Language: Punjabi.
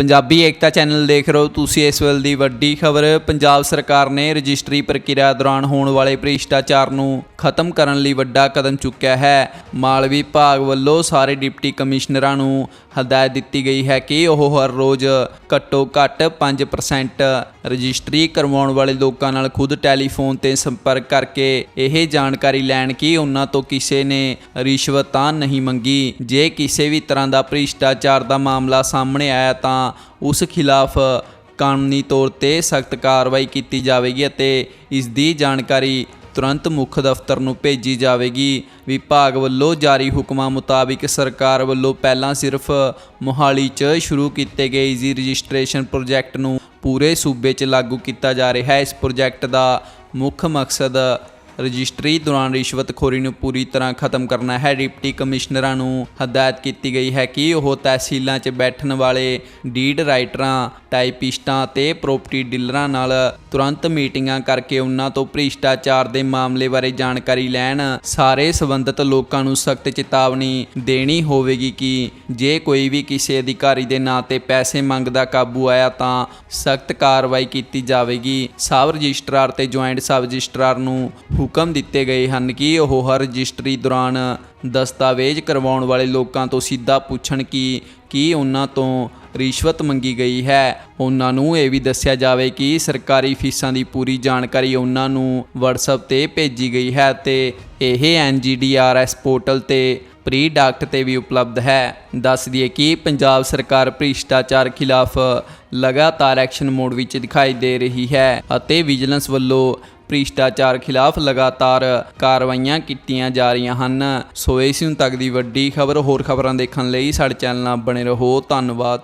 ਪੰਜਾਬੀ ਏਕਤਾ ਚੈਨਲ ਦੇਖ ਰਹੇ ਹੋ ਤੁਸੀਂ ਇਸ ਵੇਲੇ ਦੀ ਵੱਡੀ ਖਬਰ। ਪੰਜਾਬ ਸਰਕਾਰ ਨੇ ਰਜਿਸਟਰੀ ਪ੍ਰਕਿਰਿਆ ਦੌਰਾਨ ਹੋਣ ਵਾਲੇ ਭ੍ਰਿਸ਼ਟਾਚਾਰ ਨੂੰ ਖਤਮ ਕਰਨ ਲਈ ਵੱਡਾ ਕਦਮ ਚੁੱਕਿਆ ਹੈ। ਮਾਲ ਵਿਭਾਗ ਵੱਲੋਂ ਸਾਰੇ ਡਿਪਟੀ ਕਮਿਸ਼ਨਰਾਂ ਨੂੰ ਹਦਾਇਤ ਦਿੱਤੀ ਗਈ ਹੈ ਕਿ ਉਹ ਹਰ ਰੋਜ਼ ਘੱਟੋ ਘੱਟ 5% ਰਜਿਸਟਰੀ ਕਰਵਾਉਣ ਵਾਲੇ ਲੋਕਾਂ ਨਾਲ ਖੁਦ ਟੈਲੀਫੋਨ ਤੇ ਸੰਪਰਕ ਕਰਕੇ ਇਹ ਜਾਣਕਾਰੀ ਲੈਣ ਕਿ ਉਹਨਾਂ ਤੋਂ ਕਿਸੇ ਨੇ ਰਿਸ਼ਵਤ ਤਾਂ ਨਹੀਂ ਮੰਗੀ। ਜੇ ਕਿਸੇ ਵੀ ਤਰ੍ਹਾਂ ਦਾ ਭ੍ਰਿਸ਼ਟਾਚਾਰ ਦਾ ਮਾਮਲਾ ਸਾਹਮਣੇ ਆਇਆ ਤਾਂ ਉਸ ਖਿਲਾਫ ਕਾਨੂੰਨੀ ਤੌਰ ਤੇ ਸਖਤ ਕਾਰਵਾਈ ਕੀਤੀ ਜਾਵੇਗੀ ਅਤੇ ਇਸ ਦੀ ਜਾਣਕਾਰੀ ਤੁਰੰਤ ਮੁੱਖ ਦਫ਼ਤਰ ਨੂੰ ਭੇਜੀ ਜਾਵੇਗੀ। ਵਿਭਾਗ ਵੱਲੋਂ ਜਾਰੀ ਹੁਕਮਾਂ ਮੁਤਾਬਿਕ ਸਰਕਾਰ ਵੱਲੋਂ ਪਹਿਲਾਂ ਸਿਰਫ ਮੋਹਾਲੀ 'ਚ ਸ਼ੁਰੂ ਕੀਤੇ ਗਏ ਈਜ਼ੀ ਰਜਿਸਟ੍ਰੇਸ਼ਨ ਪ੍ਰੋਜੈਕਟ ਨੂੰ ਪੂਰੇ ਸੂਬੇ 'ਚ ਲਾਗੂ ਕੀਤਾ ਜਾ ਰਿਹਾ ਹੈ। ਇਸ ਪ੍ਰੋਜੈਕਟ ਦਾ ਮੁੱਖ ਮਕਸਦ ਰਜਿਸਟਰੀ ਦੌਰਾਨ ਰਿਸ਼ਵਤਖੋਰੀ ਨੂੰ ਪੂਰੀ ਤਰ੍ਹਾਂ ਖਤਮ ਕਰਨਾ ਹੈ। ਡਿਪਟੀ ਕਮਿਸ਼ਨਰਾਂ ਨੂੰ ਹਦਾਇਤ ਕੀਤੀ ਗਈ ਹੈ ਕਿ ਉਹ ਤਹਿਸੀਲਾਂ 'ਚ ਬੈਠਣ ਵਾਲੇ ਡੀਡ ਰਾਈਟਰਾਂ, ਟਾਈਪਿਸਟਾਂ ਤੇ ਪ੍ਰੋਪਰਟੀ ਡੀਲਰਾਂ ਨਾਲ ਤੁਰੰਤ ਮੀਟਿੰਗਾਂ ਕਰਕੇ ਉਹਨਾਂ ਤੋਂ ਭ੍ਰਿਸ਼ਟਾਚਾਰ ਦੇ ਮਾਮਲੇ ਬਾਰੇ ਜਾਣਕਾਰੀ ਲੈਣ, ਸਾਰੇ ਸੰਬੰਧਿਤ ਲੋਕਾਂ ਨੂੰ ਸਖਤ ਚੇਤਾਵਨੀ ਦੇਣੀ ਹੋਵੇਗੀ ਕਿ ਜੇ ਕੋਈ ਵੀ ਕਿਸੇ ਅਧਿਕਾਰੀ ਦੇ ਨਾਂ ਤੇ ਪੈਸੇ ਮੰਗਦਾ ਕਾਬੂ ਆਇਆ ਤਾਂ ਸਖਤ ਕਾਰਵਾਈ ਕੀਤੀ ਜਾਵੇਗੀ। ਸਬ ਰਜਿਸਟਰਾਰ ਤੇ ਜੁਆਇੰਟ ਸਬ ਰਜਿਸਟਰਾਰ ਨੂੰ ਹੁਕਮ ਦਿੱਤੇ ਗਏ ਹਨ ਕਿ ਉਹ ਹਰ ਰਜਿਸਟਰੀ ਦੌਰਾਨ ਦਸਤਾਵੇਜ਼ ਕਰਵਾਉਣ ਵਾਲੇ ਲੋਕਾਂ ਤੋਂ ਸਿੱਧਾ ਪੁੱਛਣ ਕਿ ਕੀ ਉਹਨਾਂ ਤੋਂ ਰਿਸ਼ਵਤ ਮੰਗੀ ਗਈ ਹੈ। ਉਹਨਾਂ ਨੂੰ ਇਹ ਵੀ ਦੱਸਿਆ ਜਾਵੇ ਕਿ ਸਰਕਾਰੀ ਫੀਸਾਂ ਦੀ ਪੂਰੀ ਜਾਣਕਾਰੀ ਉਹਨਾਂ ਨੂੰ WhatsApp ਤੇ ਭੇਜੀ ਗਈ ਹੈ ਤੇ ਇਹ NGDRS ਪੋਰਟਲ ਤੇ ਪ੍ਰੀ ਡਾਕਟ ਤੇ ਵੀ ਉਪਲਬਧ ਹੈ। ਦੱਸ ਦਈਏ ਕਿ ਪੰਜਾਬ ਸਰਕਾਰ ਭ੍ਰਿਸ਼ਟਾਚਾਰ ਖਿਲਾਫ ਲਗਾਤਾਰ ਐਕਸ਼ਨ ਮੋਡ ਵਿੱਚ ਦਿਖਾਈ ਦੇ ਰਹੀ ਹੈ ਅਤੇ ਵਿਜੀਲੈਂਸ ਵੱਲੋਂ ਭ੍ਰਿਸ਼ਟਾਚਾਰ ਖਿਲਾਫ ਲਗਾਤਾਰ ਕਾਰਵਾਈਆਂ ਕੀਤੀਆਂ ਜਾ ਰਹੀਆਂ ਹਨ। ਸੋ ਇਸ ਨੂੰ ਤੱਕ ਦੀ ਵੱਡੀ ਖਬਰ। ਹੋਰ ਖਬਰਾਂ ਦੇਖਣ ਲਈ ਸਾਡੇ ਚੈਨਲ ਨਾਲ ਬਣੇ ਰਹੋ। ਧੰਨਵਾਦ।